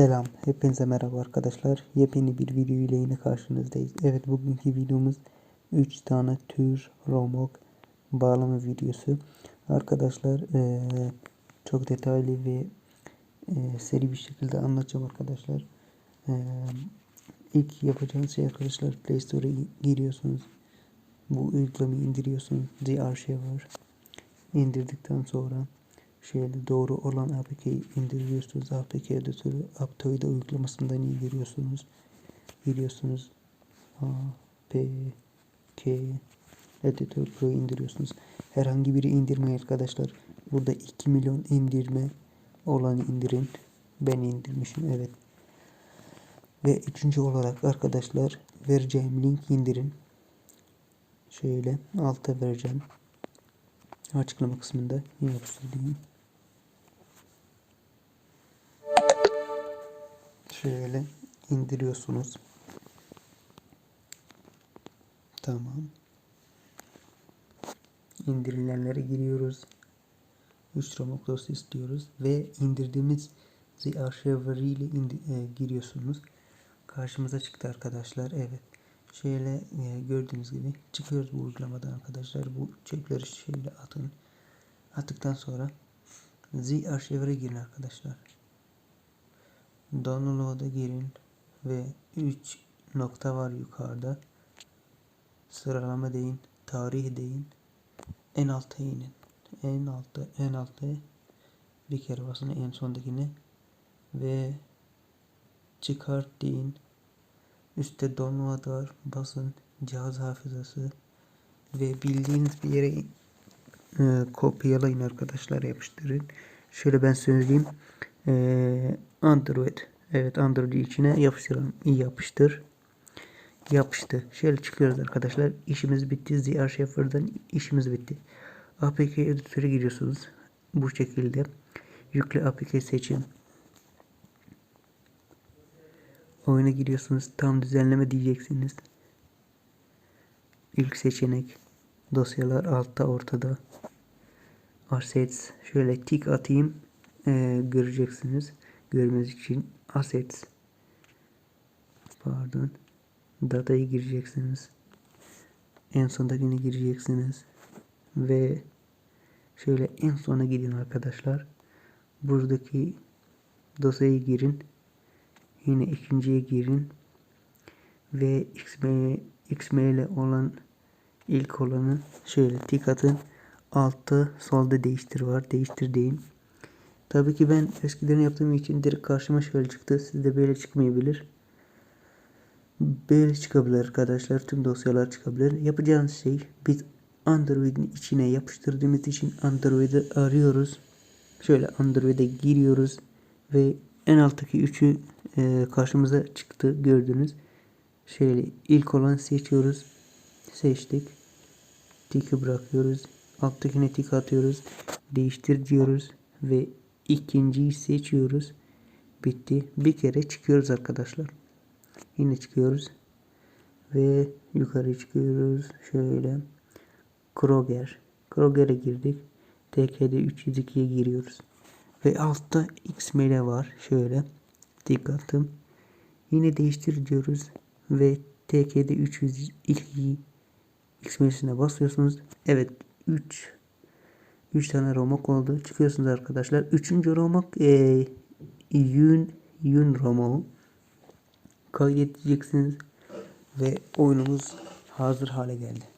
Selam, hepinize merhaba arkadaşlar. Yepyeni bir video ile yine karşınızdayız. Evet, bugünkü videomuz 3 tane tür romok bağlama videosu. Arkadaşlar çok detaylı ve seri bir şekilde anlatacağım arkadaşlar. Eee ilk yapacağınız şey arkadaşlar Play Store'a giriyorsunuz. Bu uygulamayı indiriyorsunuz. The Archiver. İndirdikten sonra şöyle doğru olan APK'yi indiriyorsunuz. APK editörü Aptoide uygulamasından indiriyorsunuz. Giriyorsunuz. APK Editor Pro indiriyorsunuz. Herhangi biri indirmeyin arkadaşlar. Burada 2 milyon indirme olanı indirin. Ben indirmişim evet. Ve üçüncü olarak arkadaşlar vereceğim link indirin. Şöyle alta vereceğim. Açıklama kısmında yapıştırayım. Şöyle indiriyorsunuz. Tamam. İndirilenlere giriyoruz. 3 Romok dosya istiyoruz ve indirdiğimiz The Archiver ile e, giriyorsunuz. Karşımıza çıktı arkadaşlar. Evet. Şöyle e, gördüğünüz gibi çıkıyoruz bu uygulamadan arkadaşlar. Bu çöpleri şöyle atın. Attıktan sonra Z Archiver'a girin arkadaşlar. Download'a girin ve 3 nokta var yukarıda. Sıralama deyin, tarih deyin. En alta inin. En altta, en altta bir kere basın en sondakine ve çıkart deyin. Üstte download var. Basın cihaz hafızası ve bildiğiniz bir yere e, kopyalayın arkadaşlar yapıştırın. Şöyle ben söyleyeyim. E, Android. Evet Android içine yapıştıralım. Yapıştır. Yapıştı. Şöyle çıkıyoruz arkadaşlar. İşimiz bitti. ZR Sheffer'dan işimiz bitti. APK editörü giriyorsunuz. Bu şekilde. Yükle APK seçin. Oyuna giriyorsunuz. Tam düzenleme diyeceksiniz. İlk seçenek. Dosyalar altta ortada. Assets. Şöyle tik atayım. Ee, göreceksiniz. Görmeniz için assets. Pardon. Datayı gireceksiniz. En sondakini gireceksiniz. Ve şöyle en sona gidin arkadaşlar. Buradaki dosyayı girin. Yine ikinciye girin. Ve XML, XML olan ilk olanı şöyle tik atın. Altta solda değiştir var. Değiştir deyin. Tabii ki ben eskiden yaptığım için direkt karşıma şöyle çıktı. Sizde böyle çıkmayabilir. Böyle çıkabilir arkadaşlar. Tüm dosyalar çıkabilir. Yapacağınız şey biz Android'in içine yapıştırdığımız için Android'i arıyoruz. Şöyle Android'e giriyoruz ve en alttaki üçü e, karşımıza çıktı gördünüz. Şöyle ilk olan seçiyoruz. Seçtik. Tiki bırakıyoruz. Alttakine tik atıyoruz. Değiştir diyoruz ve ikinciyi seçiyoruz. Bitti. Bir kere çıkıyoruz arkadaşlar. Yine çıkıyoruz. Ve yukarı çıkıyoruz. Şöyle. Kroger. Kroger'e girdik. TK'de 302'ye giriyoruz. Ve altta XML var. Şöyle. Tik attım. Yine değiştir diyoruz. Ve TK'de 302 XML'sine basıyorsunuz. Evet 3 3 tane romak oldu. Çıkıyorsunuz arkadaşlar. Üçüncü romak e, yün yün romağı kaydedeceksiniz ve oyunumuz hazır hale geldi.